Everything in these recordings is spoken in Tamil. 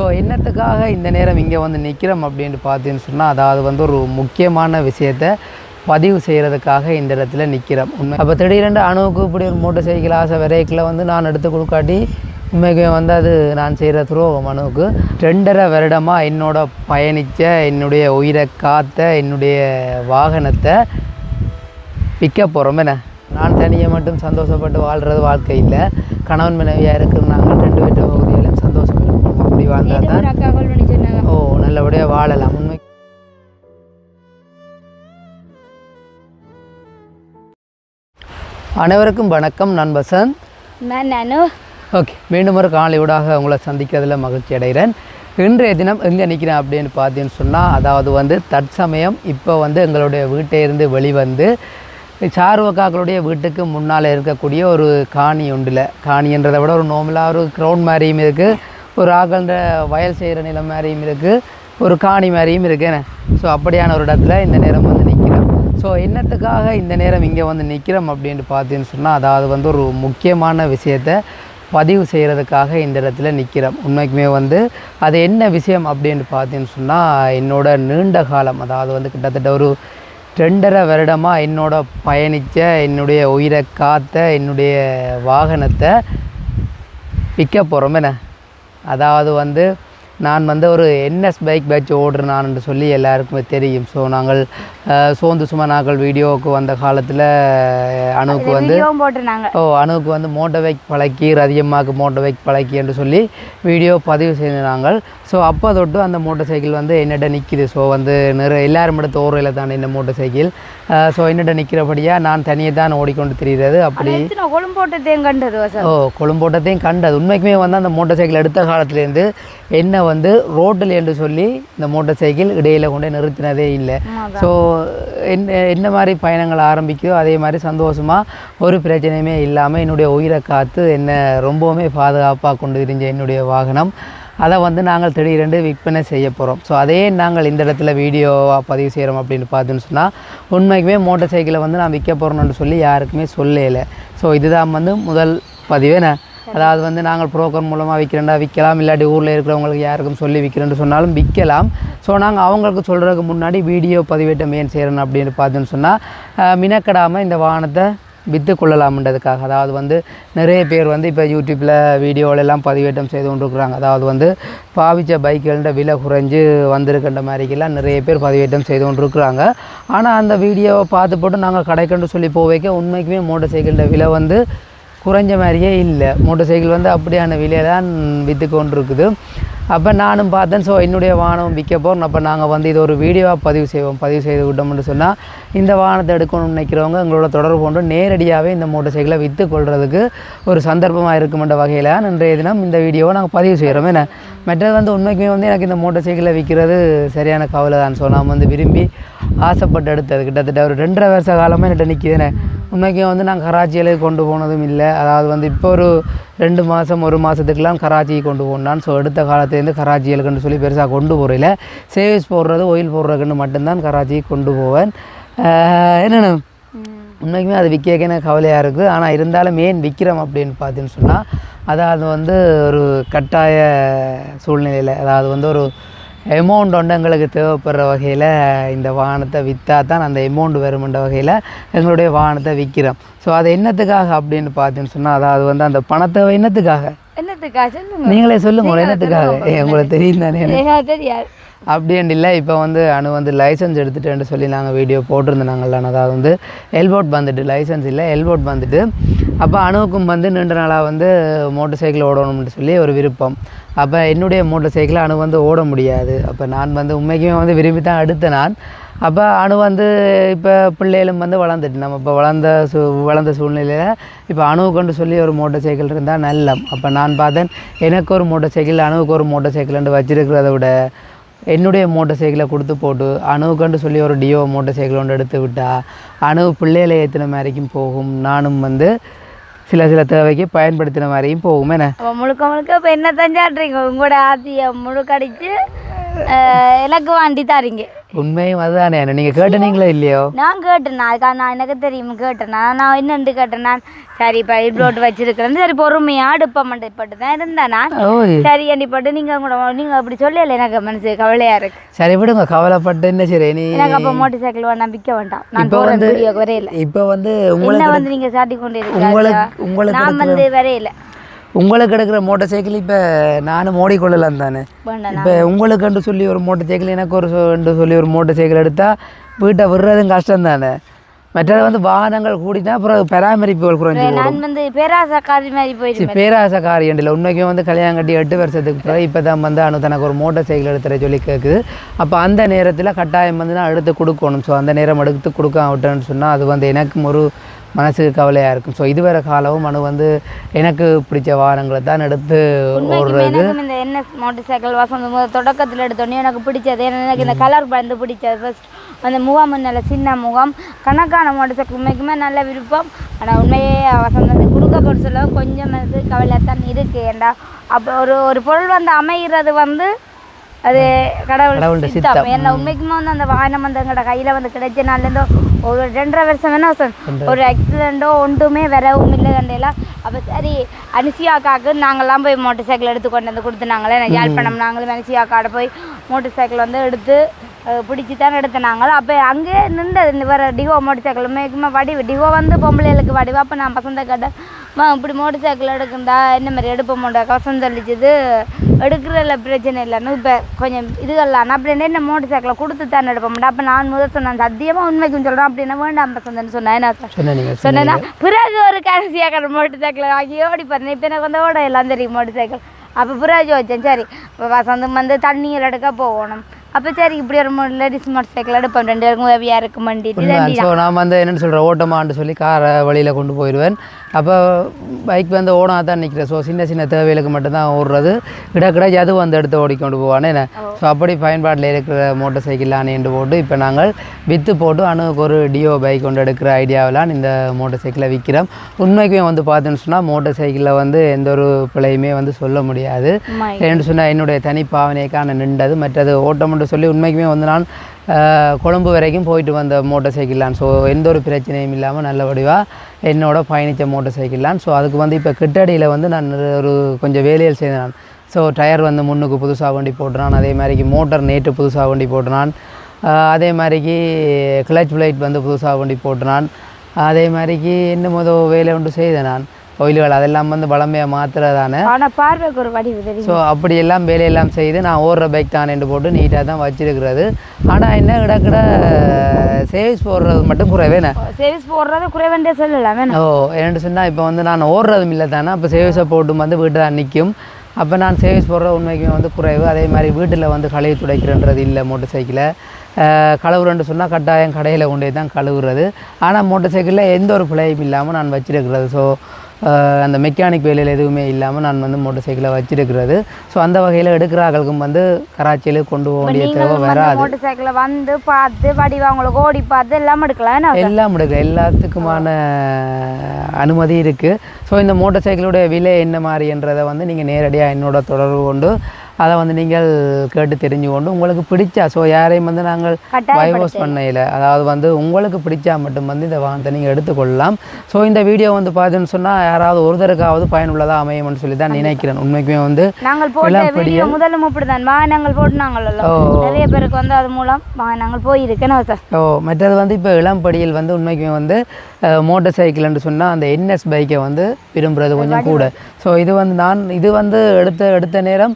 ஸோ என்னத்துக்காக இந்த நேரம் இங்கே வந்து நிற்கிறோம் அப்படின்ட்டு பார்த்தீங்கன்னு சொன்னால் அதாவது வந்து ஒரு முக்கியமான விஷயத்தை பதிவு செய்கிறதுக்காக இந்த இடத்துல நிற்கிறோம் உண்மை. அப்போ திடீரென்று அணுவுக்கு இப்படி ஒரு மோட்டர் சைக்கிள் ஆசை விரைக்கில் வந்து நான் எடுத்து கொடுக்காட்டி உண்மைக்கு வந்து அது நான் செய்கிற துரோகம் அணுவுக்கு. ரெண்டரை வருடமாக என்னோட பயணித்த என்னுடைய உயிரை காத்த என்னுடைய வாகனத்தை விற்க போகிறோம் என்ன? நான் தனியை மட்டும் சந்தோஷப்பட்டு வாழ்கிறது வாழ்க்கை இல்லை. கணவன் மனைவியாக இருக்கிற நாங்கள் ரெண்டு பேர்ட்ட பகுதியிலும் சந்தோஷம் இருக்கணும் அப்படி வாழ்ந்தால் தான் ஓ நல்லபடியாக வாழலாம். உண்மை அனைவருக்கும் வணக்கம் நான் வசந்த். நான் நானு. ஓகே மீண்டும் ஒரு காலையூடாக உங்களை சந்திக்கிறதுல மகிழ்ச்சி அடைகிறேன். இன்றைய தினம் எங்கே நிற்கிறேன் அப்படின்னு பார்த்தீங்கன்னு சொன்னால் அதாவது வந்து தற்சமயம் இப்போ வந்து எங்களுடைய வீட்டை இருந்து வெளிவந்து சார்வக்காக்களுடைய வீட்டுக்கு முன்னால் இருக்கக்கூடிய ஒரு காணி ஒன்றில் காணின்றதை விட ஒரு நோமலாக ஒரு கிரவுண்ட் மாதிரியும் இருக்குது ஒரு ஆகல்ன்ற வயல் செய்கிற நிலம் மாதிரியும் இருக்குது ஒரு காணி மாதிரியும் இருக்குன்னு ஸோ அப்படியான ஒரு இடத்துல இந்த நேரம் வந்து நிற்கிறோம் ஸோ என்னத்துக்காக இந்த நேரம் இங்கே வந்து நிற்கிறோம் அப்படின்ட்டு பார்த்தீங்கன்னு சொன்னால் அதாவது வந்து ஒரு முக்கியமான விஷயத்தை பதிவு செய்கிறதுக்காக இந்த இடத்துல நிற்கிறோம் உண்மைக்குமே வந்து அது என்ன விஷயம் அப்படின்னு பார்த்தீங்கன்னு சொன்னால் என்னோட நீண்ட காலம் அதாவது வந்து கிட்டத்தட்ட ஒரு ரெண்டரை வருடமாக என்னோட பயணித்த என்னுடைய உயிரை காத்த என்னுடைய வாகனத்தை விற்க போகிறோம் என்ன அதாவது வந்து நான் வந்து ஒரு என்எஸ் பைக் பேட்ச் ஓடுறேனான்னு சொல்லி எல்லாருக்குமே தெரியும். ஸோ நாங்கள் சோந்து சும்மா நாங்கள் வீடியோவுக்கு வந்த காலத்தில் அணுவுக்கு வந்து ஓ அணுவுக்கு வந்து மோட்டர் பைக் பழக்கி ரதியம்மாவுக்கு மோட்டர் பைக் பழக்கி என்று சொல்லி வீடியோ பதிவு செய்து நாங்கள். ஸோ அப்போ தொட்டு அந்த மோட்டர் சைக்கிள் வந்து என்னிட்ட நிற்கிது ஸோ வந்து நிறைய எல்லாரும் எடுத்த ஓரையில் தான் இந்த மோட்டர் சைக்கிள் ஸோ என்னிட்ட நிற்கிறபடியாக நான் தனியாக தான் ஓடிக்கொண்டு திரிகிறது. அப்படி எத்தனை கொழும்பு போட்டதையும் கண்டது ஓ கொழும்போட்டத்தையும் கண்டது. உண்மைக்குமே வந்து அந்த மோட்டார் சைக்கிள் எடுத்த காலத்துலேருந்து என்ன வந்து ரோட்டில் என்று சொல்லி இந்த மோட்டார் சைக்கிள் இடையில கொண்டு நிறுத்தினதே இல்லை. ஸோ என்ன என்ன மாதிரி பயணங்கள் ஆரம்பிக்குதோ அதே மாதிரி சந்தோஷமாக ஒரு பிரச்சனையுமே இல்லாமல் என்னுடைய உயிரை காத்து என்னை ரொம்பவுமே பாதுகாப்பாக கொண்டு திரிஞ்ச என்னுடைய வாகனம். அதை வந்து நாங்கள் திடீரென்று விற்பனை செய்ய போகிறோம் ஸோ அதே நாங்கள் இந்த இடத்துல வீடியோவாக பதிவு செய்கிறோம் அப்படின்னு பார்த்துன்னு சொன்னால் உண்மைக்குமே மோட்டர் சைக்கிளை வந்து நான் விற்க போகிறோன்னு சொல்லி யாருக்குமே சொல்லலை. ஸோ இதுதான் வந்து முதல் பதிவே நான் அதாவது வந்து நாங்கள் புரோக்கர் மூலமாக விற்கிறேன்டா விற்கலாம். இல்லாட்டி ஊரில் இருக்கிறவங்களுக்கு யாருக்கும் சொல்லி விற்கிறேன்னு சொன்னாலும் விற்கலாம். ஸோ நாங்கள் அவங்களுக்கு சொல்கிறதுக்கு முன்னாடி வீடியோ பதிவேட்டம் ஏன் செய்கிறேன் அப்படின்னு பார்த்துன்னு சொன்னால் மினக்கடாமல் இந்த வாகனத்தை விற்று கொள்ளலாம்ன்றதுக்காக அதாவது வந்து நிறைய பேர் வந்து இப்போ யூடியூப்பில் வீடியோவிலெல்லாம் பதிவேற்றம் செய்து கொண்டிருக்கிறாங்க. அதாவது வந்து பாவிச்ச பைக்குகள விலை குறைஞ்சு வந்திருக்கின்ற மாதிரிக்கெல்லாம் நிறைய பேர் பதிவேற்றம் செய்து கொண்டிருக்கிறாங்க. ஆனால் அந்த வீடியோவை பார்த்து போட்டு நாங்கள் கடைக்கண்டு சொல்லி போக வைக்க உண்மைக்குமே மோட்டர் சைக்கிளோட விலை வந்து குறைஞ்ச மாதிரியே இல்லை. மோட்டர் சைக்கிள் வந்து அப்படியான விலையை தான் விற்று கொண்டிருக்குது. அப்போ நானும் பார்த்தேன். ஸோ என்னுடைய வாகனம் விற்க போகிறோம் அப்போ நாங்கள் வந்து இது ஒரு வீடியோவாக பதிவு செய்வோம். பதிவு செய்து விட்டோம்னு சொன்னால் இந்த வாகனத்தை எடுக்கணும்னு நினைக்கிறவங்க எங்களோட தொடர்பு கொண்டு நேரடியாகவே இந்த மோட்டர் சைக்கிளை விற்று கொள்வதுக்கு ஒரு சந்தர்ப்பமாக இருக்குமென்ற வகையில் இன்றைய தினம் இந்த வீடியோவை நாங்கள் பதிவு செய்கிறோம். என்ன? மற்றது வந்து உண்மைக்குமே வந்து எனக்கு இந்த மோட்டர் சைக்கிளை விற்கிறது சரியான கவலை தான். ஸோ நான் வந்து விரும்பி ஆசைப்பட்டு எடுத்தது. கிட்டத்தட்ட ஒரு ரெண்டரை வருஷ காலமாக என்கிட்ட நிற்கிதுனே உண்மைக்கும் வந்து நான் கராச்சியில் கொண்டு போனதும் இல்லை. அதாவது வந்து இப்போ ஒரு ரெண்டு மாதம் ஒரு மாதத்துக்குலாம் கராச்சிக்கு கொண்டு போனான். ஸோ எடுத்த காலத்துலேருந்து கராச்சிகளுக்குன்னு சொல்லி பெருசாக கொண்டு போகிறதில்ல சேவிஸ் போடுறது ஒயில் போடுறதுக்குன்னு மட்டும்தான் கராச்சிக்கு கொண்டு போவேன். என்னென்ன உண்மைக்குமே அது விற்க எனக்கு கவலையாக இருக்குது ஆனால் இருந்தாலும் ஏன் விற்கிறோம் அப்படின்னு பார்த்தீங்கன்னு சொன்னால் அதாவது வந்து ஒரு கட்டாய சூழ்நிலையில் அதாவது வந்து ஒரு அமௌண்ட் வந்து எங்களுக்கு தேவைப்படுற வகையில் இந்த வாகனத்தை விற்றா தான் அந்த அமௌண்ட் வருமென்ற வகையில் எங்களுடைய வாகனத்தை விற்கிறோம் ஸோ அது என்னத்துக்காக அப்படின்னு பார்த்தீங்கன்னு சொன்னால் அதாவது வந்து அந்த பணத்தை என்னத்துக்காக? நீங்களே சொல்லுங்க என்னத்துக்காக? உங்களுக்கு தெரியும் தானே தெரியாது. அப்படின்ட்டு இல்லை இப்போ வந்து அணு வந்து லைசன்ஸ் எடுத்துட்டேன்னு சொல்லி நாங்கள் வீடியோ போட்டிருந்தோம் நாங்கள் அதாவது வந்து எல்போட் வந்துட்டு லைசன்ஸ் இல்லை எல்போட் வந்துட்டு. அப்போ அணுவுக்கும் வந்து நீண்ட நாளாக வந்து மோட்டர் சைக்கிள் ஓடணும்னு சொல்லி ஒரு விருப்பம். அப்போ என்னுடைய மோட்டர் சைக்கிள் அணு வந்து ஓட முடியாது. அப்போ நான் வந்து உண்மைக்குமே வந்து விரும்பி தான் எடுத்தேன் நான். அப்போ அணு வந்து இப்போ பிள்ளைகளும் வந்து வளர்ந்துட்டு நம்ம இப்போ வளர்ந்த சூ வளர்ந்த சூழ்நிலையில் இப்போ அணுவுக்குன்னு சொல்லி ஒரு மோட்டர் சைக்கிள் இருந்தால் நல்லம். அப்போ நான் பார்த்தேன் எனக்கு ஒரு மோட்டர் சைக்கிள் அணுவுக்கு ஒரு மோட்டர் சைக்கிள்னு வச்சிருக்கிறத விட என்னுடைய மோட்டர் சைக்கிளை கொடுத்து போட்டு அணுவுக்கண்டு சொல்லி ஒரு டியோ மோட்டர் சைக்கிள் ஒன்று எடுத்து விட்டால் அணு பிள்ளைகளை ஏற்றின மாதிரிக்கும் போகும். நானும் வந்து சில சில தேவைக்கு பயன்படுத்தின மாதிரியும் போகும் என்ன? முழுக்க முழுக்க இப்போ என்ன தஞ்சாடுறீங்க உங்களோட ஆத்தியை முழுக்க அடிச்சு எனக்கு வாண்டி தாரீங்க. உண்மையும் அதுதானே நீங்கள் கேட்டனீங்களோ இல்லையோ? நான் கேட்டேன் அதுக்காக நான் எனக்கு தெரியும் கேட்டேன்? நான் என்னண்டு கேட்டேன் சரி இப்போ இப்படி வச்சிருக்கிறேன். சரி பொறுமையாக அடுப்ப பட்டு தான் இருந்தேன் நான். சரி அண்டிப்பட்டு நீங்கள் கூட நீங்கள் அப்படி சொல்லல எனக்கு மனசு கவலையா இருக்கு. சரி விடுங்க. கவலைப்பட்டு என்ன சரி நீ எனக்கு அப்போ மோட்டர் சைக்கிள் வேணாம் விற்க வேண்டாம். நான் இப்போ போகிறேன் வரையில இப்போ வந்து உங்களுக்கு வந்து நீங்கள் சாட்டி கொண்டு இருக்கீங்க உங்களுக்கு நான் வந்து வரையில. உங்களுக்கு எடுக்கிற மோட்டார் சைக்கிள் இப்போ நானும் ஓடிக்கொள்ளலாம் தானே? இப்போ உங்களுக்குன்னு சொல்லி ஒரு மோட்டார் சைக்கிள் எனக்கு ஒரு சொ- சொல்லி ஒரு மோட்டார் சைக்கிள் எடுத்தால் வீட்டை விடுறதும் கஷ்டம் தானே? மற்றது வந்து வாகனங்கள் கூடினா அப்புறம் பராமரிப்புகள் குறைஞ்சி நான் வந்து பேராசக்காரி மாதிரி போயிட்டு சரி பேராசை காரியண்டில் உண்மைக்கும் வந்து கல்யாணம் கட்டி எட்டு வருஷத்துக்கு பிறகு இப்போ தான் வந்து அனு தனக்கு ஒரு மோட்டார் சைக்கிள் எடுத்துற சொல்லி கேட்குது அப்போ அந்த நேரத்தில் கட்டாயம் வந்து நான் எடுத்து கொடுக்கணும். ஸோ அந்த நேரம் எடுத்து கொடுக்காம விட்டேன்னு சொன்னால் அது வந்து எனக்கும் ஒரு மனசுக்கு கவலையாக இருக்கும். ஸோ இதுவரை காலமும் அனு வந்து எனக்கு பிடிச்ச வாகனங்களை தான் எடுத்து எனக்கும் இந்த என்எஸ் மோட்டர் சைக்கிள் வசந்த முதல் தொடக்கத்தில் எடுத்தோடனே எனக்கு பிடிச்சது. ஏன்னா எனக்கு இந்த கலர் வந்து பிடிச்சது ஃபர்ஸ்ட் அந்த முகாம் நல்ல சின்ன முகாம். கணக்கான மோட்டர் சைக்கிள் உண்மைக்குமே நல்ல விருப்பம். ஆனால் உண்மையே வசந்தது கொடுக்கப்படும் சொல்ல கொஞ்சம் மனசு கவலையாக தான் இருக்குது ஏண்டா? அப்போ ஒரு ஒரு பொருள் வந்து அமைகிறது வந்து அது கடவுள் சித்தம். ஏன்னா உண்மைக்குமே வந்து அந்த வாகனம் வந்து எங்களோட கையில் வந்து கிடைச்ச நாள்லேருந்தோ ஒரு ரெண்டரை வருஷம் வேணா ஒரு ஆக்சிடெண்ட்டோ ஒன்றுமே வரவும் இல்லை கண்டையெல்லாம் அப்போ சரி அனுசியாக்காக்கு நாங்கள்லாம் போய் மோட்டர் சைக்கிள் எடுத்து கொண்டு வந்து கொடுத்துனாங்களே நான் யாழ்ப்பாணம் நாங்களும் அனுசியாக்காட போய் மோட்டர் சைக்கிள் வந்து எடுத்து பிடிச்சி தான் எடுத்துனாங்களோ அப்போ அங்கே நின்றது இந்த வர டிகோ மோட்டர் சைக்கிள் உண்மைக்குமே வடிவு டிகோ வந்து பொம்பளைகளுக்கு வடிவு அப்போ நான் பசந்த கேட்டேன் "அம்மா, இப்படி மோட்டர் சைக்கிள் எடுக்குண்டா என்ன மாதிரி எடுப்போமோட கசம் தெளிச்சது எடுக்கிறதுல பிரச்சனை இல்லைன்னு இப்போ கொஞ்சம் இதுகள்லாம் அப்படின்னு என்ன மோட்டர் சைக்கிளை கொடுத்து தான் எடுப்போம்டா அப்போ நான் முதல் சொன்னேன் சத்தியமாக உண்மைக்கும் சொல்கிறேன் அப்படின்னா வேண்டாம் பசந்தன்னு சொன்னேன். என்ன சொன்னேன்னா பிறகு ஒரு கடைசியாக மோட்டர் சைக்கிள் வாங்கி ஓடி பார்த்தேன் இப்போ எனக்கு வந்து ஓட எல்லாம் தெரியும் மோட்டர் சைக்கிள். அப்போ பிறகு வச்சேன் சரி இப்போ வசந்தம் வந்து தண்ணியில் எடுக்க போகணும். அப்போ சரி இப்படி ஒரு லேடிஸ் மோட்டர் சைக்கிள் எடுப்போம். ரெண்டு பேருக்கும் உதவியாக இருக்கும் வண்டிட்டு ஸோ நான் வந்து என்னென்னு சொல்கிறேன் ஓட்டமான்னு சொல்லி காரை வழியில் கொண்டு போயிடுவேன். அப்போ பைக் வந்து ஓடா தான் நிற்கிறேன் ஸோ சின்ன சின்ன தேவைகளுக்கு மட்டும்தான் ஓடுறது. கிடக்கிட எது வந்து எடுத்து ஓடிக்கொண்டு போவானே என்ன? ஸோ அப்படி பயன்பாட்டில் இருக்கிற மோட்டர் சைக்கிள் ஆனேண்டு போட்டு இப்போ நாங்கள் விற்று போட்டு அணுக்கு ஒரு டியோ பைக் கொண்டு எடுக்கிற ஐடியாவிலான் இந்த மோட்டர் சைக்கிளை விற்கிறோம் உண்மைக்குமே வந்து பார்த்தேன்னு சொன்னால் மோட்டர் சைக்கிளில் வந்து எந்த ஒரு பிழையுமே வந்து சொல்ல முடியாது. ஏன்னு சொன்னால் என்னுடைய தனி பாவனைக்கான நின்றது. மற்றது ஓட்டம்னு சொல்லி உண்மைக்குமே வந்து நான் கொழும்பு வரைக்கும் போயிட்டு வந்த மோட்டர் சைக்கிள்லான் ஸோ எந்த ஒரு பிரச்சனையும் இல்லாமல் நல்லபடியாக என்னோட பயணித்த மோட்டர் சைக்கிள்லான் ஸோ அதுக்கு வந்து இப்போ கிட்டடியில் வந்து நான் ஒரு கொஞ்சம் வேலையில் செய்தேன் நான். ஸோ டயர் வந்து முன்னுக்கு புதுசாக வண்டி போட்டுறான் அதே மாதிரிக்கு மோட்டர் நேற்று புதுசாக வண்டி போட்டுறான். அதே மாதிரிக்கு கிளச் பிளைட் வந்து புதுசாக வண்டி போட்டுறான். அதே மாதிரிக்கு என்ன மொதல் வேலை ஒன்று செய்தேன் நான். கோயில்கள் அதெல்லாம் வந்து பழமையாக மாத்துறதானே? ஆனால் பார்வைக்கு ஒரு வடிவு தெரியும் ஸோ அப்படியெல்லாம் வேலையெல்லாம் செய்து நான் ஓடுற பைக் தானேன்னு போட்டு நீட்டாக தான் வச்சிருக்கிறது. ஆனால் என்ன கிடக்கிட சேவிஸ் போடுறது மட்டும் குறைவேண்ணே சேவிஸ் போடுறது குறைவண்டே சொல்லலாம் ஓ என்னென்னு சொன்னால் இப்போ வந்து நான் ஓடுறதும் இல்லை தானே அப்போ சேவிஸை போட்டு வந்து வீட்டில் தான் நிற்கும் அப்போ நான் சேவிஸ் போடுற உண்மைக்குமே வந்து குறைவு. அதே மாதிரி வீட்டில் வந்து கழுவி துடைக்கிறன்றது இல்லை மோட்டர் சைக்கிளை கழுவுறேன்னு சொன்னால் கட்டாயம் கடையில் கொண்டு போய் தான் கழுவுறது. ஆனால் மோட்டர் சைக்கிளில் எந்த ஒரு பிழையும் இல்லாமல் நான் வச்சிருக்கிறது. ஸோ அந்த மெக்கானிக் வேலையில் எதுவுமே இல்லாமல் நான் வந்து மோட்டர் சைக்கிளை வச்சிருக்கிறது. ஸோ அந்த வகையில் எடுக்கிறார்களுக்கும் வந்து கராச்சியில் கொண்டு போக வேண்டிய தேவை வராது. மோட்டர் சைக்கிளை வந்து பார்த்து வடிவா அவங்களுக்கு ஓடி பார்த்து எல்லாம் எடுக்கலாம். எல்லாம் எடுக்க எல்லாத்துக்குமான அனுமதி இருக்குது ஸோ இந்த மோட்டார் சைக்கிளுடைய விலை என்ன மாதிரின்றதை வந்து நீங்கள் நேரடியாக என்னோட தொடர்பு கொண்டு அதை வந்து நீங்கள் கேட்டு தெரிஞ்சு கொண்டு உங்களுக்கு பிடிச்சா ஸோ யாரையும் வந்து நாங்கள் பைவோஸ் பண்ணையில் அதாவது வந்து உங்களுக்கு பிடிச்சா மட்டும் வந்து இந்த வாகனத்தை நீங்கள் எடுத்துக்கொள்ளலாம். ஸோ இந்த வீடியோ வந்து பார்த்தீங்கன்னு சொன்னால் யாராவது ஒருத்தருக்காவது பயனுள்ளதாக அமையும்னு சொல்லி தான் நினைக்கிறேன். உண்மைக்குமே வந்து நாங்கள் போட்ட வீடியோ முதலும் இப்படிதான் வாகனங்கள் போட்டுனாங்கல்ல. நிறைய பேருக்கு வந்து அது மூலம் வாகனங்கள் போயிருக்கேன்னு சார் ஓ மற்றது வந்து இப்போ இளம்படியில் வந்து உண்மைக்குமே வந்து மோட்டார் சைக்கிள்னு சொன்னால் அந்த என்எஸ் பைக்கை வந்து விரும்புறது கொஞ்சம் கூட. ஸோ இது வந்து நான் இது வந்து எடுத்த எடுத்த நேரம்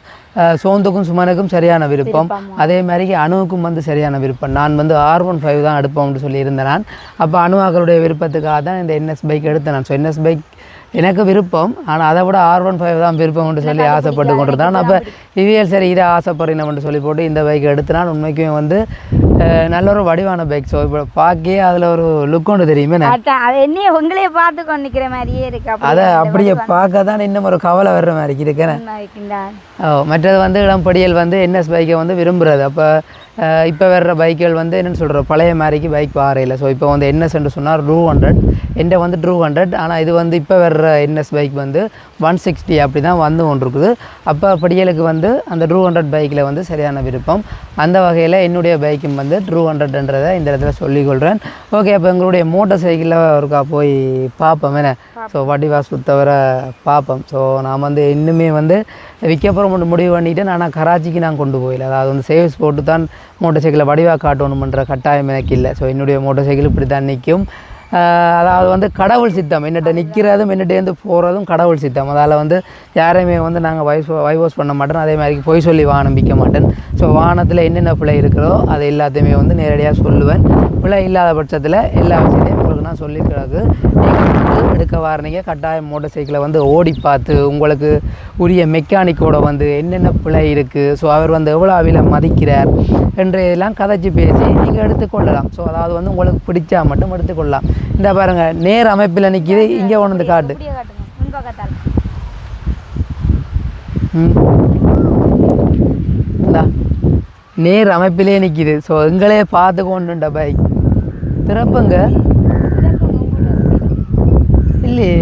சோந்துக்கும் சுமனுக்கும் சரியான விருப்பம். அதே மாதிரி அணுவுக்கும் வந்து சரியான விருப்பம். நான் வந்து ஆர் ஒன் ஃபைவ் தான் எடுப்போம்னு சொல்லியிருந்தேன் நான் அப்போ அணுவாக்களுடைய விருப்பத்துக்காக தான் இந்த என்எஸ் பைக் எடுத்தேன் நான். ஸோ என்எஸ் பைக் எனக்கு விருப்பம். ஆனால் அதை விட ஆர் ஒன் ஃபைவ் தான் விருப்பம்னு சொல்லி ஆசைப்பட்டு கொண்டிருந்தான். அப்போ இவியல் சரி இதை ஆசைப்படுறேன்னு சொல்லி போட்டு இந்த பைக் எடுத்து நான் உண்மைக்குமே வந்து நல்ல ஒரு வடிவான பைக் ஸோ இப்போ பார்க்கே அதில் ஒரு லுக் ஒன்று தெரியுமே என்னைய உங்களையே பார்த்து கொண்டு நிற்கிற மாதிரியே இருக்கு. அதை அப்படியே பார்க்க தான் இன்னும் ஒரு கவலை வர்ற மாதிரி இருக்கிறேன். ஓ மற்றது வந்து இளம்படியல் வந்து என்எஸ் பைக்கை வந்து விரும்புறது. அப்போ இப்போ வர்ற பைக்குகள் வந்து என்னென்னு சொல்கிற பழைய மாதிரிக்கு பைக் வாரையில். ஸோ இப்போ வந்து என்எஸ் என்று சொன்னால் டூ ஹண்ட்ரட் என்ட வந்து டூ ஹண்ட்ரட் ஆனால் இது வந்து இப்போ வர்ற என்எஸ் பைக் வந்து ஒன் சிக்ஸ்டி அப்படி தான் வந்து இருக்குது அப்போ படிகளுக்கு வந்து அந்த டூ ஹண்ட்ரட் பைக்கில் வந்து சரியான விருப்பம். அந்த வகையில் என்னுடைய பைக்கும் வந்து டூ ஹண்ட்ரட்ன்றதை இந்த இடத்துல சொல்லிக்கொள்கிறேன் ஓகே அப்போ எங்களுடைய மோட்டார் சைக்கிளில் ஒருக்கா போய் பார்ப்போம் என்ன? ஸோ வடிவா தவிர பார்ப்போம் ஸோ நான் வந்து இன்னுமே வந்து விற்கப்புறம் முடிவு பண்ணிவிட்டு நான் கராச்சிக்கு நான் கொண்டு போயில அதாவது வந்து சேவ்ஸ் போட்டு தான் மோட்டர் சைக்கிளை வடிவாக காட்டணுமன்ற கட்டாயம் எனக்கு இல்லை. ஸோ என்னுடைய மோட்டர் சைக்கிள் இப்படி தான் நிற்கும் அதாவது வந்து கடவுள் சித்தம். என்னட்ட நிற்கிறதும் என்னட்டேருந்து போகிறதும் கடவுள் சித்தம். அதால் வந்து யாரையுமே வந்து நாங்கள் வைஸ் வைவோஸ் பண்ண மாட்டோம். அதே மாதிரி பொய் சொல்லி வானம் விற்க மாட்டேன். ஸோ வானத்தில் என்னென்ன பிழை இருக்கிறதோ அது எல்லாத்தையுமே வந்து நேரடியாக சொல்லுவேன். பிழை இல்லாத பட்சத்தில் எல்லா விஷயத்தையும் உங்களுக்கு நான் சொல்லி கிடக்கு எடுக்க வாரீங்க கட்டாயம் மோட்டார் சைக்கிளை வந்து ஓடி பார்த்து உங்களுக்கு உரிய மெக்கானிக்கோட வந்து என்னென்ன பிழை இருக்குது ஸோ அவர் வந்து எவ்வளோ அவில மதிக்கிறார்? என்று இதெல்லாம் கதைச்சி பேசி நீங்கள் எடுத்துக்கொள்ளலாம் ஸோ அதாவது வந்து உங்களுக்கு பிடிச்சா மட்டும் எடுத்துக்கொள்ளலாம் இந்த பாருங்கள் நேர் அமைப்பில் நிற்கிது இங்கே கொண்டு வந்து காட்டு. நேர் அமைப்பிலே நிற்கிது ஸோ எங்களே பார்த்து கொண்டுண்ட பைக் திறப்புங்க. இல்லையே.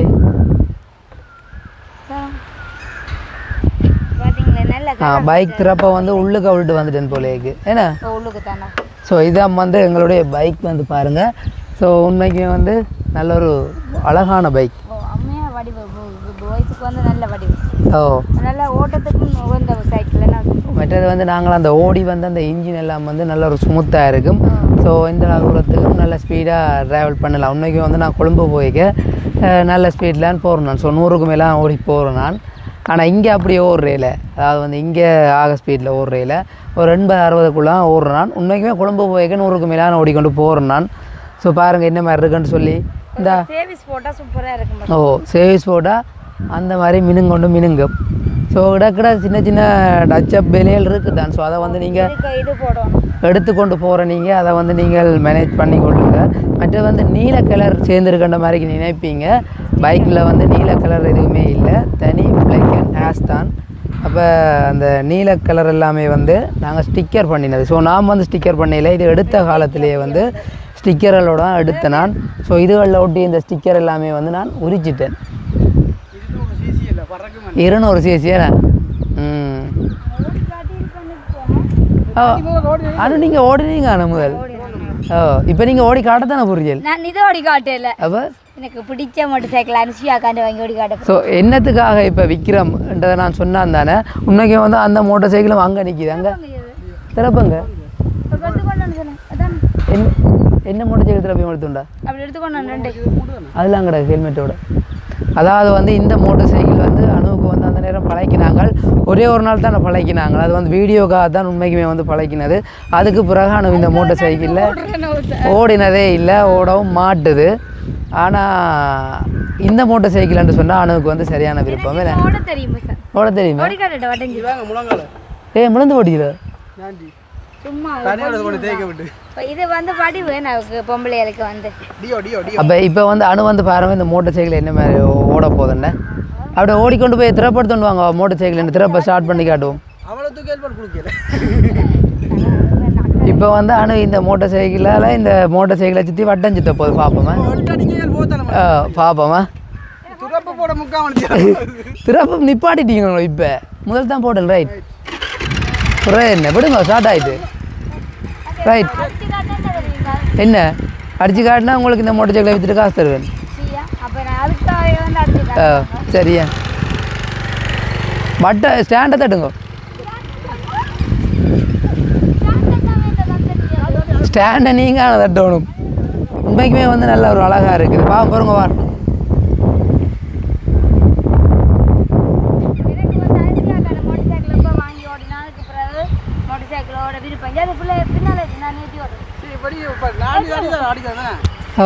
பைக் திறப்ப வந்து உள்ளுக்கு விட்டு வந்துட்டேன் போலேக்கு ஏன்னா தானே ஸோ இதான் வந்து எங்களுடைய பைக் வந்து பாருங்கள் ஸோ உண்மைக்குமே வந்து நல்ல ஒரு அழகான பைக் ஓ நல்ல வடிவு. ஓ. நல்ல ஓட்டத்துக்கும் உகந்த சைக்கிள் என்ன மற்றது வந்து நாங்கள் அந்த ஓடி வந்து அந்த இன்ஜின் எல்லாம் வந்து நல்ல ஒரு ஸ்மூத்தாக இருக்கும். ஸோ இந்த தூரத்துக்கும் நல்ல ஸ்பீடாக ட்ராவல் பண்ணலாம். உண்மைக்கு வந்து நான் கொழும்பு போய்க்க நல்ல ஸ்பீட்லான்னு போகிறேன் நான். ஸோ நூறுக்கு மேலே ஓடி போகிறேன் நான். ஆனால் இங்கே அப்படி ஓடுறையில் அதாவது வந்து இங்கே ஆக ஸ்பீடில் ஓடுறையில் ஒரு எண்பது அறுபதுக்குள்ளே ஓடுறேன் நான். உண்மைக்குமே கொழும்பு போய்க்க நூறுக்கு மேலே நான் ஓடிக்கொண்டு போகிறேன் நான். ஸோ பாருங்கள் என்ன மாதிரி இருக்குன்னு சொல்லி. இந்த. சேவிஸ் போட்டால் சூப்பராக இருக்கும் ஓ சேவிஸ் போட்டால் அந்த மாதிரி மினுங்கொண்டு மினுங்கும் ஸோ இடக்கிட சின்ன சின்ன டச்சப் வேலைகள் இருக்குது தான் ஸோ அதை வந்து நீங்கள் எடுத்துக்கொண்டு போகிற நீங்கள் அதை வந்து நீங்கள் மேனேஜ் பண்ணி கொள்ளுங்க. மற்றது வந்து நீல கலர் சேர்ந்துருக்கின்ற மாதிரி நினைப்பீங்க. பைக்கில் வந்து நீல கலர் எதுவுமே இல்லை. தனி பிளாக் அண்ட் ஆஷ் தான். அப்போ அந்த நீல கலர் எல்லாமே வந்து நாங்கள் ஸ்டிக்கர் பண்ணினது. ஸோ நாம் வந்து ஸ்டிக்கர் பண்ணல இது எடுத்த காலத்திலேயே வந்து ஸ்டிக்கர்களோட தான் எடுத்தேன் நான். ஸோ இதுகளில் ஒட்டி இந்த ஸ்டிக்கர் எல்லாமே வந்து நான் உரிச்சிட்டேன். இருநூறு சிசியா ம். ஓ அனு நீங்கள் ஓடினீங்க முதல் ஓ இப்போ நீங்கள் ஓடி காட்டத்தானே புரியல் நான் இது ஓடி காட்டல. அப்போ? எனக்கு பிடிச்ச மோட்டர் சைக்கிள் அனுசியா காண்டு வாங்கி ஓடி காட்ட ஸோ என்னத்துக்காக இப்போ விக்ரம்ன்றதை நான் சொன்னான் தானே உண்மைக்கு வந்து அந்த மோட்டார் சைக்கிளும் அங்கே நிற்கிது அங்கே திறப்புங்க என்ன என்ன மோட்டார் சைக்கிள் திறப்பையும் எடுத்துண்டா அப்படி எடுத்துக்கொண்டு அதெல்லாம் கிடையாது ஹெல்மெட்டோட அதாவது வந்து இந்த மோட்டார் சைக்கிள் வந்து அணுவுக்கு வந்து அந்த நேரம் பழக்கினாங்க ஒரே ஒரு நாள் தான் பழக்கினாங்க அது வந்து வீடியோக்காக தான் உண்மைக்குமே வந்து பழக்கினது. அதுக்கு பிறகு அணு இந்த மோட்டார் சைக்கிளில் ஓடினதே இல்லை ஓடவும் மாட்டுது. ஆனால் இந்த மோட்டார் சைக்கிள்னு சொன்னால் அணுவுக்கு வந்து சரியான விருப்பம். இல்லை ஓட தெரியுமா சார்? ஓட தெரியுமா? ஏய் முழந்து ஓடிக்கல சும்மா இப்ப இது வந்து வடிவு எனக்கு பொம்பளைகளுக்கு வந்து? அப்போ இப்போ வந்து அணு வந்து பாருங்க இந்த மோட்டார் சைக்கிள் என்ன மாதிரி ஓட போதுன்னு அப்படியே ஓடிக்கொண்டு போய் திறப்படுத்துட்டு வாங்க மோட்டார் சைக்கிள் திறப்ப ஸ்டார்ட் பண்ணி காட்டுவோம். இப்போ வந்து அணு இந்த மோட்டார் சைக்கிளால் இந்த மோட்டார் சைக்கிளை சுற்றி வட்டம் சுத்த போகுது பார்ப்போமா பார்ப்போமா திறப்பு நிப்பாட்டிட்டீங்களோ இப்போ. முதல் தான் போடல ரைட் அப்புறம் என்ன? விடுங்க ஸ்டார்ட் ஆயிட்டு. ரைட் என்ன அடிச்சு காட்டினா உங்களுக்கு இந்த மோட்டார் சைக்கிளை விற்றுட்டு காசு தருவேன் சரியா அப்ப நான் அதுக்காக வந்து அடிச்சு ஆ சரியா. பட்டை ஸ்டாண்டை தட்டுங்க ஸ்டாண்டை நீங்கள் தட்டணும். உண்மைக்குமே வந்து நல்ல ஒரு அழகாக இருக்குது. பா பாருங்க வா. ஓ.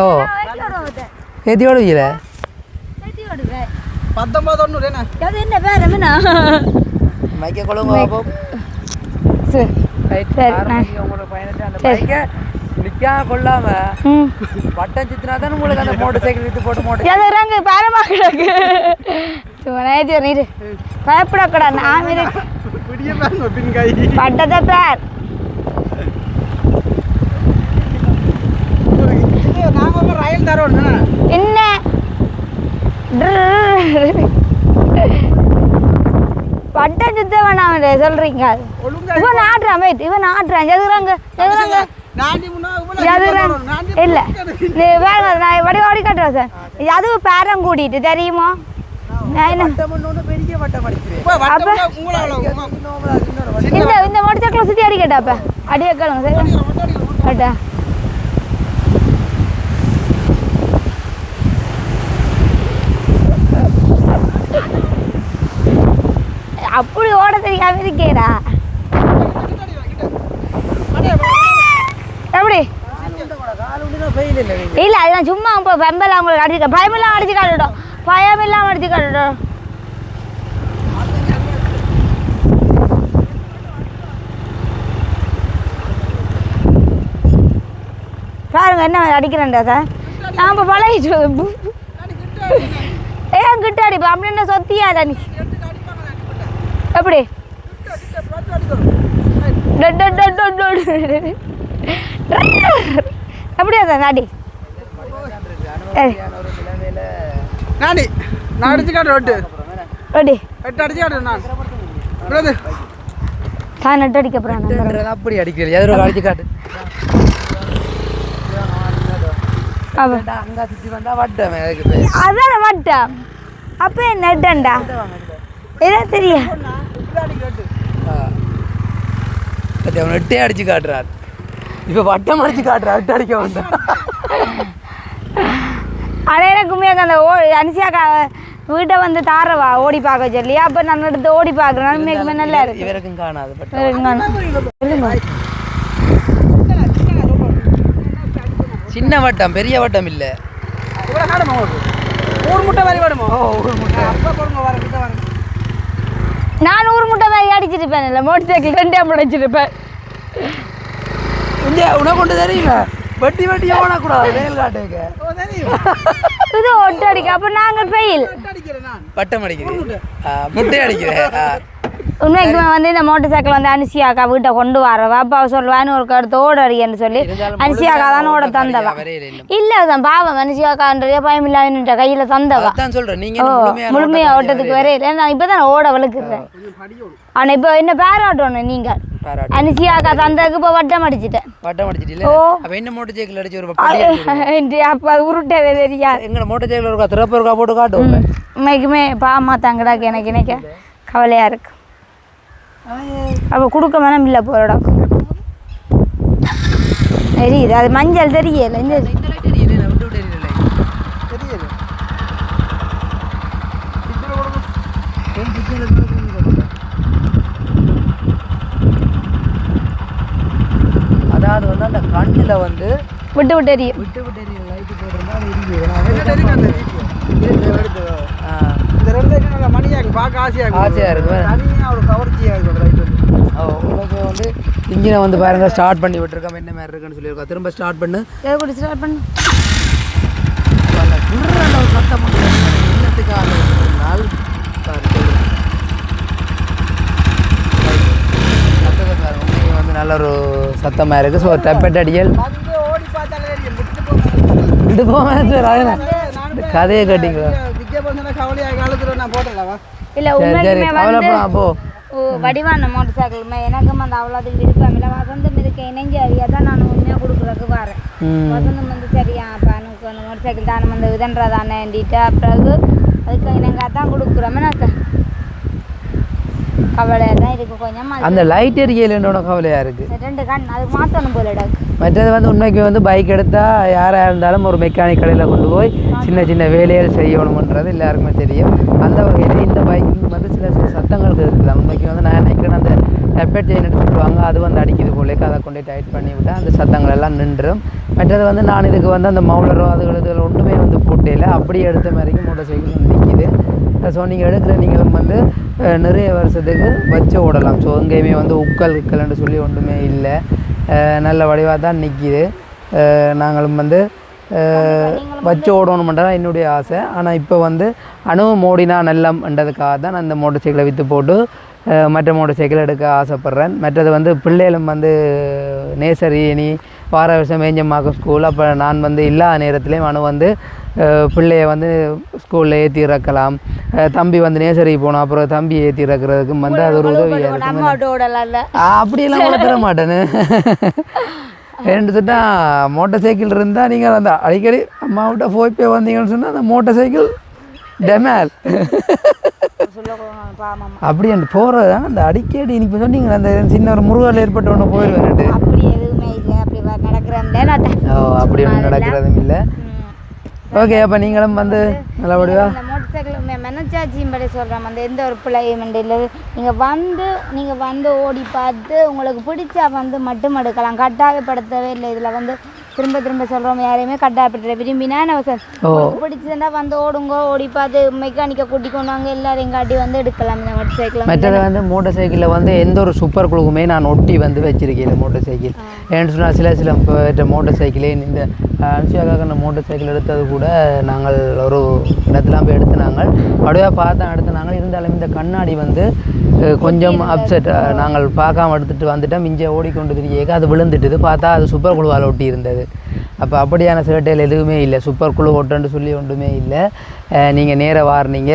ஓடுவேன் பத்தொன்பது என்ன அது என்ன வேற என்ன மைக்க கொழுங்க பாப்போம். சரி சரி உங்களோட பயணத்தை அந்த பைக்கை நிக்கா கொள்ளாம பட்டம் சித்தினா தான் உங்களுக்கு அந்த மோட்டர் சைக்கிள் வித்து போட்டு மோட்டர் இறங்கு பாரமா கிடக்கு. சுமனாயிரம் நீர். பயப்படக்கூடாது நான் இருக்கு பட்டத்தை பேர். என்ன? பட்டம் சுத்த வேணாம் சொல்றீங்க. இவன் ஆடுறான் wait, இவன் ஆடுறான் முன்னா எதுறாங்க இல்ல. வேற நான் வடி வடி கட்டுறேன் சார். அதுவும் பேரம் கூட்டிட்டு தெரியுமா? இந்த இந்த மோட்டர் சைக்கிள் சுத்தி அடிக்கட்டா அப்ப? அடிய கேளுங்க சரி? அப்படி ஓட தெரியாம இருக்கேடா. எப்படி இல்ல அது சும்மா இப்போ பெம்பெல்லாம் உங்களுக்கு அடிச்சு பயமெல்லாம் அடிச்சு காட்டுட்டோம் பயம் எல்லாம் அடிச்சு காட்டுட்டோம் பாருங்க என்ன அடிக்கிறேன்டா சார். நான் இப்போ பழகிட்டு ஏன் கிட்ட அடிப்பா அப்படி என்ன சொத்தியாடா நீ எப்படி டொ, டொ, டொ, டொ, டொ, டொ. அப்படியா அடி ஏய், நாண்டி நான் அடிச்சு காட்டுறேன் எட்டு அடி எட்டு அடிச்சு காட்டுறேன் நான். தான் நட்டு அடிக்க போகிறேன் அப்படி அடிக்கிறது எதிர அடிச்சு காட்டு. அதான வட்டம். அப்போ நட்டண்டா தெரியும் பத்தி அவன் எட்டே அடிச்சு காட்டுறான் இப்ப வட்டம் அடிச்சு காட்டுறான் எட்டு அடிக்க வந்தான் ஆனால் எனக்குமே அந்த ஓ அனிசியாக்கா வீட்டை வந்து தாரவா ஓடி பார்க்க சொல்லி. அப்போ நான் எடுத்து ஓடி பார்க்குறேன் உண்மைக்குமே நல்லா இருக்கு இவருக்கும் காணாது சின்ன வட்டம் பெரிய வட்டம் இல்ல. ஊர் முட்டை மாதிரி வேணுமோ? ஊர் முட்டை அப்போ கொடுங்க வரேன் கிட்ட வரேன் நான் ஊர் முட்டை மாதிரி அடிச்சிருப்பேன் இல்லை மோட்டர் சைக்கிள் ரெண்டே முடிச்சிருப்பேன் இங்க உனக்கு கொண்டு தெரியுங்க வட்டி வட்டி ஓடக்கூடாது வெயில் காட்டுக்கு. இது ஒட்டு அடிக்க அப்போ நாங்கள் ஃபெயில் எட்டு அடிக்கிறேன் முட்டை. அடிக்குது ஆ. உண்மைக்குமே வந்து இந்த மோட்டர் சைக்கிள் வந்து அனுசியாக்கா வீட்டை கொண்டு வரவா? அப்பா சொல்லுவான்னு ஒரு கருத்து ஓட அடிக்கன்னு சொல்லி இருந்தாலும் அனுசியாக்கா தான் ஓட தந்தவா. இல்ல அதான் பாவம். அனுசியாக்கான்றதே பயம் இல்லாத கையில தந்தவா. முழுமையா ஓட்டத்தை ஓட்டத்துக்கு வரையில நான் இப்பதான் ஓட வளர்க்குறேன். ஆனா இப்போ என்ன பாராட்டணும் நீங்க. அனுசியாக்கா தந்ததுக்கு இப்போ வட்டம் அடிச்சிட்டேன். வட்டம் அடிச்சிட்டு ஓ. அப்ப என்ன மோட்டர் சைக்கிள் அடிச்சு ஒரு அப்போ உருட்டவே மோட்டர் இருக்கா? திறப்பு இருக்கா? போட்டு காட்டும் உண்மைக்குமே பாமா தங்கடாக்கு எனக்கு நினைக்க கவலையா இருக்கு. அப்போ கொடுக்க மனம் இல்லை போறடா. தெரியுது? அது மஞ்சள் தெரியல இந்த அதாவது வந்து அந்த கண்ணுல வந்து விட்டு விட்டு எரியும் விட்டு விட்டு எரியல லைட் போட்டிருந்தா அது எரியுது என்ன தெரியும் அந்த வீடியோ எடுத்து ஆ, இந்த ரெண்டு லைட்டும் நல்லா மணியாக்கு பார்க்க ஆசையா இருக்கு ஆசையா இருக்கு. தனியாக ஒரு கவர்ச்சியாக இருக்கு அந்த லைட் வந்து ஓ, உங்களுக்கு வந்து இன்ஜினை வந்து பாருங்க ஸ்டார்ட் பண்ணி விட்டுருக்கோம் என்ன மாதிரி இருக்குன்னு சொல்லியிருக்கோம் திரும்ப ஸ்டார்ட் பண்ணு. எதை கூட ஸ்டார்ட் பண்ணு? சத்தம் என்னத்துக்காக நாள் வந்து நல்ல ஒரு சத்தமாக இருக்குது ஸோ டப்பெட் அடியல். இந்த கதையை கட்டிங்களா? அழுதுறோம் நான் போட்டலவா இல்ல உண்மைக்குமே வந்து வடிவான மோட்டர் சைக்கிள் எனக்கும் அந்த அவ்வளோதுக்கு விருப்பம் இல்லை. வசந்தம் இருக்க இணைஞ்சு அறியா தான் நான் உண்மையாக கொடுக்குறதுக்கு வரேன். வசந்தம் வந்து சரியா அப்போ எனக்கு அந்த மோட்டர் சைக்கிள் தானே வந்து இதன்றதானேன்ட்டு பிறகு அதுக்கு இனங்காக தான் கொடுக்குறோமே நான் கவலையாக தான் கொஞ்சம் அந்த லைட் எரியல் என்னோட கவலையாக இருக்குது ரெண்டு கண் மாற்றணும் மற்றது வந்து உண்மைக்கு வந்து பைக் எடுத்தால் யாராக இருந்தாலும் ஒரு மெக்கானிக் கடையில் கொண்டு போய் சின்ன சின்ன வேலைகள் செய்யணுமன்றது எல்லாருக்குமே தெரியும். அந்த வகையில் இந்த பைக்கிங் வந்து சில சில சத்தங்கள் இருக்குது உண்மைக்கு வந்து நான் நினைக்கிறேன் அந்த டெப்பெட் செயின் எடுத்துருவாங்க அது வந்து அடிக்குது போலேக்கு அதை கொண்டு டைட் பண்ணி விட்டால் அந்த சத்தங்கள் எல்லாம் நின்றும். மற்றது வந்து நான் இதுக்கு வந்து அந்த மவுலரோ அதுகள் இதுகள் ஒன்றுமே வந்து போட்டேல அப்படியே எடுத்த மாதிரிக்கு மோட்டர் சைக்கிள் நிற்கிது ஸோ நீங்கள் எடுக்கிற நீங்களும் வந்து நிறைய வருஷத்துக்கு வச்சு ஓடலாம். ஸோ எங்கேயுமே வந்து உக்கல் உக்கல்னு சொல்லி ஒன்றுமே இல்லை. நல்ல வடிவாக தான் நிற்கிது நாங்களும் வந்து வச்சு ஓடணுமென்றதான் என்னுடைய ஆசை. ஆனால் இப்போ வந்து அணு மோடினா நல்லம்ன்றதுக்காக தான் நான் இந்த மோட்டர் சைக்கிளை விற்று போட்டு மற்ற மோட்டர் சைக்கிள் எடுக்க ஆசைப்பட்றேன். மற்றது வந்து பிள்ளைகளும் வந்து நேசரி இனி வார வருஷம் மேஞ்சம்மாக்கும் ஸ்கூல் அப்போ நான் வந்து இல்லாத நேரத்துலேயும் அணு வந்து பிள்ளைய வந்து ஸ்கூலில் ஏற்றி இறக்கலாம். தம்பி வந்து நேசரி போனோம் அப்புறம் தம்பி ஏற்றி இறக்குறதுக்கும் வந்து அது ஒரு உதவியாக இருக்கும்? அப்படியெல்லாம் கூட தர மாட்டேன்னு. ரெண்டு சுட்டா மோட்டார் சைக்கிள் இருந்தால் நீங்கள் அந்த அடிக்கடி அம்மாவிட்ட போய் போய் வந்தீங்கன்னு சொன்னால் அந்த மோட்டார் சைக்கிள் டெமேல் அப்படி அந்த போகிறது தான். அந்த அடிக்கடி இப்போ சொன்னீங்க அந்த சின்ன ஒரு முருகல் ஏற்பட்ட ஒன்று போயிடுவேன்ட்டு அப்படி எதுவுமே இல்லை. அப்படி ஓ அப்படி ஒன்றும் நடக்கிறதும் இல்லை. ஓகே அப்போ நீங்களும் வந்து நல்லபடியா மோட்டர் சைக்கிள் மெனச்சாச்சியும் படி சொல்கிறோம் அந்த எந்த ஒரு பிள்ளையும் இல்லை. நீங்கள் வந்து நீங்கள் வந்து ஓடி பார்த்து உங்களுக்கு பிடிச்சா வந்து மட்டும் எடுக்கலாம். கட்டாயப்படுத்தவே இல்லை. இதில் வந்து திரும்ப திரும்ப சொல்கிறோம் யாரையுமே கட்டாயப்படுத்த விரும்பினா உங்களுக்கு பிடிச்சதுன்னா வந்து ஓடுங்க ஓடி பார்த்து மெக்கானிக்கை கூட்டி கொண்டு வாங்க. எல்லாரையும் காட்டி வந்து எடுக்கலாம் இந்த மோட்டர் சைக்கிளை மற்றது வந்து மோட்டார் சைக்கிளில் வந்து எந்த ஒரு சூப்பர் குழுக்குமே நான் ஒட்டி வந்து வச்சிருக்கேன் மோட்டார் சைக்கிள் ஏன்னு சொன்னால் சில சில மோட்டார் சைக்கிளே இந்த அனுஷியாக்காக அந்த மோட்டார் சைக்கிள் எடுத்தது கூட நாங்கள் ஒரு இடத்துல போய் எடுத்து நாங்கள் அப்படியே பார்த்தா எடுத்து நாங்கள் இருந்தாலும் இந்த கண்ணாடி வந்து கொஞ்சம் அப்செட் நாங்கள் பார்க்காம எடுத்துகிட்டு வந்துட்டோம். மிஞ்ச ஓடிக்கொண்டு திரியே அது விழுந்துட்டுது. பார்த்தா அது சூப்பர் குழுவால் ஒட்டி இருந்தது அப்போ அப்படியான சேட்டையில் எதுவுமே இல்லை. சூப்பர் குழு ஒட்டுன்னு சொல்லி ஒன்றுமே இல்லை. நீங்கள் நேராக வாரினீங்க.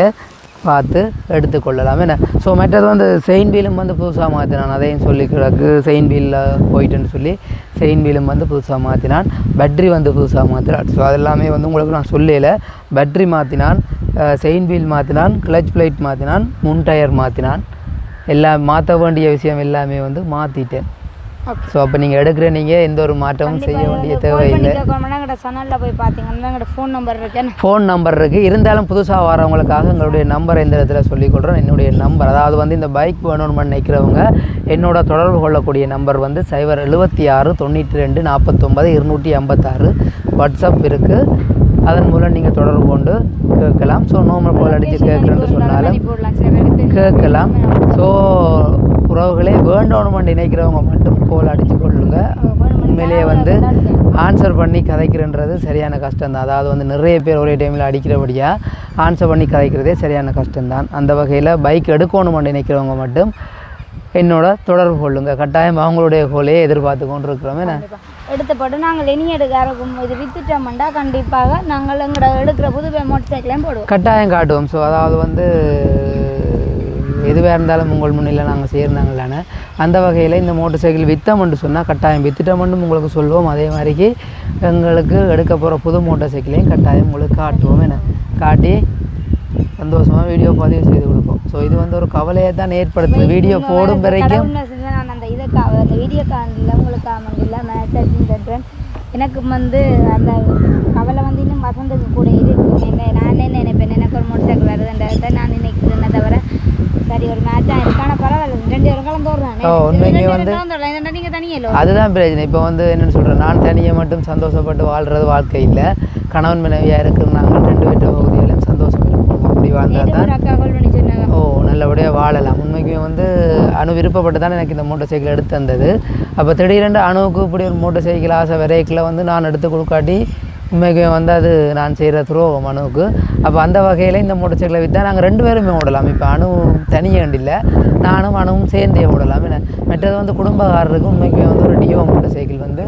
பார்த்து எடுத்துக்கொள்ளலாம் என்ன? ஸோ மற்றது வந்து செயின் வீலும் வந்து புதுசாக மாற்றினான் அதையும் சொல்லி கிடக்கு செயின் வீலில் போயிட்டுன்னு சொல்லி செயின் வீலும் வந்து புதுசாக மாற்றினான் பேட்ரி வந்து புதுசாக மாற்றினான் ஸோ அதெல்லாமே வந்து உங்களுக்கு நான் சொல்லல. பேட்ரி மாற்றினான் செயின் வீல் மாற்றினான் கிளச் பிளேட் மாற்றினான் முன் டயர் மாற்றினான் எல்லாம் மாற்ற வேண்டிய விஷயம் எல்லாமே வந்து மாற்றிட்டேன் ஸோ அப்போ நீங்கள் எடுக்கிற நீங்கள் எந்த ஒரு மாற்றமும் செய்ய வேண்டிய தேவையில்லை. சேனலில் போய் பார்த்தீங்கன்னா ஃபோன் நம்பர் இருக்கு. ஃபோன் நம்பர் இருக்குது இருந்தாலும் புதுசாக வரவங்களுக்காக எங்களுடைய நம்பர் இந்த இடத்துல சொல்லிக்கொள்கிறோம் என்னுடைய நம்பர் அதாவது வந்து இந்த பைக் வேணும்னு நினைக்கிறவங்க என்னோட தொடர்பு கொள்ளக்கூடிய நம்பர் வந்து சைபர் எழுபத்தி ஆறு தொண்ணூற்றி ரெண்டு நாற்பத்தொம்பது இருநூற்றி ஐம்பத்தாறு. வாட்ஸ்அப் இருக்குது அதன் மூலம் நீங்கள் தொடர்பு கொண்டு கேட்கலாம். ஸோ நோமல் கால் அடித்து கேட்குறேன்னு சொன்னாலும் கேட்கலாம். ஸோ உறவுகளே வேண்டோணுமெண்ட் நினைக்கிறவங்க மட்டும் கோல் அடித்து கொள்ளுங்க. உண்மையிலேயே வந்து ஆன்சர் பண்ணி கதைக்கிறன்றது சரியான கஷ்டம்தான். அதாவது வந்து நிறைய பேர் ஒரே டைமில் அடிக்கிறபடியாக ஆன்சர் பண்ணி கதைக்கிறதே சரியான கஷ்டம்தான். அந்த வகையில் பைக் எடுக்கணுமெண்ட் நினைக்கிறவங்க மட்டும் என்னோட தொடர்பு கொள்ளுங்க. கட்டாயம் அவங்களுடைய கோலையே எதிர்பார்த்து கொண்டு இருக்கிறோமே நான் எடுத்த போட்டு நாங்கள் இனி எடுக்க இருக்கும் இது வித்துட்டோம்னா கண்டிப்பாக நாங்கள் எங்களோட எடுக்கிற புது மோட்டர் சைக்கிளையும் போடுவோம். கட்டாயம் காட்டுவோம். ஸோ அதாவது வந்து எதுவாக இருந்தாலும் உங்கள் முன்னில் நாங்கள் சேர்ந்தாங்களான அந்த வகையில் இந்த மோட்டர் சைக்கிள் வித்தோம்னு சொன்னால் கட்டாயம் வித்துட்டோம்னு உங்களுக்கு சொல்லுவோம். அதே மாதிரிக்கு எங்களுக்கு எடுக்க போகிற புது மோட்டார் சைக்கிளையும் கட்டாயம் உங்களுக்கு காட்டுவோம் என்ன? காட்டி சந்தோஷமாக வீடியோ பதிவு செய்து கொடுப்போம். ஸோ இது வந்து ஒரு கவலையை தான் ஏற்படுத்துது. வீடியோ போடும் வரைக்கும். நான் அந்த இதுக்காக அந்த வீடியோ காணல உங்களுக்கு காமெண்டியில் மேட்ச் தட்டுறேன் எனக்கு வந்து அந்த கவலை வந்து இன்னும் வசந்தது கூட இருக்கு. என்ன நான் என்ன நினைப்பேன்? எனக்கு ஒரு மோட்டர் சைக்கிள் வருதுன்றதை நான் நினைக்கிறேனே தவிர சரி ஒரு மேட்சாக இருக்கான பரவாயில்ல. ரெண்டு பேரும் கலந்து விடுறானே ஓ, உண்மையிலேயே ரெண்டு பேரும் வந்து- கலந்து விடலாம் இல்லைன்னா நீங்கள் தனியല്ലോ அதுதான் பிரச்சனை இப்போ வந்து என்னென்னு சொல்கிறேன் நான் தனியாக மட்டும் சந்தோஷப்பட்டு வாழ்கிறது வாழ்க்கை இல்லை. கணவன் மனைவியாக இருக்கிற நாங்கள் ரெண்டு பேர்ட்ட பகுதியிலும் சந்தோஷம் இருக்கும். அப்படி வாழ்ந்தால் தான் ஓ நல்லபடியாக வாழலாம். உண்மைக்குமே வந்து அணு விருப்பப்பட்டு தான் எனக்கு இந்த மோட்டார் சைக்கிள் எடுத்து தந்தது. அப்போ திடீரென்று அணுவுக்கு இப்படி ஒரு மோட்டார் சைக்கிள் ஆசை விரைக்கில் வந்து நான் எடுத்து கொடுக்காட்டி உண்மைக்குமே வந்து அது நான் செய்கிற துரோகம் அணுவுக்கு. அப்போ அந்த வகையில் இந்த மோட்டார் சைக்கிளை விற்றா நாங்கள் ரெண்டு பேருமே ஓடலாம். இப்போ அணு தனியாக இல்லை நானும் அணுவும் சேர்ந்தே ஓடலாம் என்ன மற்றது வந்து குடும்பக்காரருக்கு உண்மைக்குமே வந்து ஒரு டியோ மோட்டார் சைக்கிள் வந்து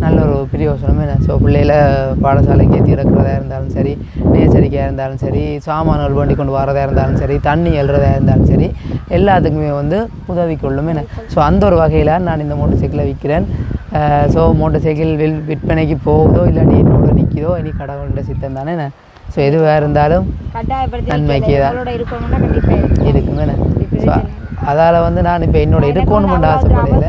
நல்ல ஒரு பிரியோசனம் ஸோ பிள்ளையில பாடசாலைக்கு ஏற்றி இறக்குறதா இருந்தாலும் சரி நேச்சரிக்கையாக இருந்தாலும் சரி சாமான்கள் வண்டி கொண்டு வரதா இருந்தாலும் சரி தண்ணி எழுறதா இருந்தாலும் சரி எல்லாத்துக்குமே வந்து உதவி கொள்ளும் என்ன ஸோ அந்த ஒரு வகையில் நான் இந்த மோட்டர் சைக்கிளை விற்கிறேன் ஸோ மோட்டர் சைக்கிள் வில் விற்பனைக்கு போகுதோ இல்லாட்டி என்னோட நிற்கிதோ இனி கடவுளோட சித்தம் தானே என்ன ஸோ எதுவாக இருந்தாலும் நன்மைக்கு. தான். என்ன ஸோ அதால் வந்து நான் இப்போ என்னோட இருக்கணும்னு ஆசைப்படையில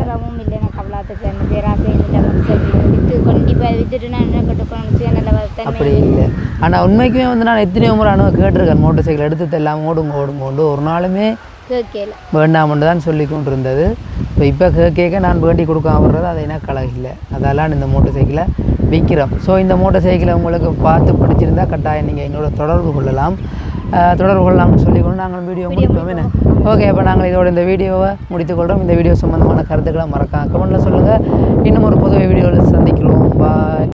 இல்லை எனக்கு அவ்வளோத்துக்கு என்ன என்ன கட்டுக்கணும் சுயநல அப்படி இல்லை. ஆனால் உண்மைக்குமே வந்து நான் எத்தனையோ முறை அனுபவம் கேட்டிருக்கேன். மோட்டர் சைக்கிள் எடுத்து எல்லாம் ஓடுங்க ஓடுங்க ஓடு ஒரு நாளுமே கேட்கல. வேண்டாம்னு தான் சொல்லி கொண்டு இருந்தது இப்போ இப்போ கேட்க நான் வேண்டி கொடுக்காம வர்றது அது எனக்கு கலகில்லை அதெல்லாம் இந்த மோட்டர் சைக்கிளை விற்கிறோம் ஸோ இந்த மோட்டர் சைக்கிளை உங்களுக்கு பார்த்து பிடிச்சிருந்தா கட்டாயம் நீங்கள் எங்களோட தொடர்பு கொள்ளலாம். தொடர்பு கொள்ளலாம்னு சொல்லிக்கொண்டு நாங்கள் வீடியோ முடிப்போம் என்ன? ஓகே அப்போ நாங்கள் இதோட இந்த வீடியோவை முடித்துக்கொள்கிறோம் இந்த வீடியோ சம்மந்தமான கருத்துக்களை மறக்காம கமெண்ட்டில் சொல்லுங்கள் இன்னும் ஒரு புது வீடியோவில் சந்திக்கிறோம். பாய்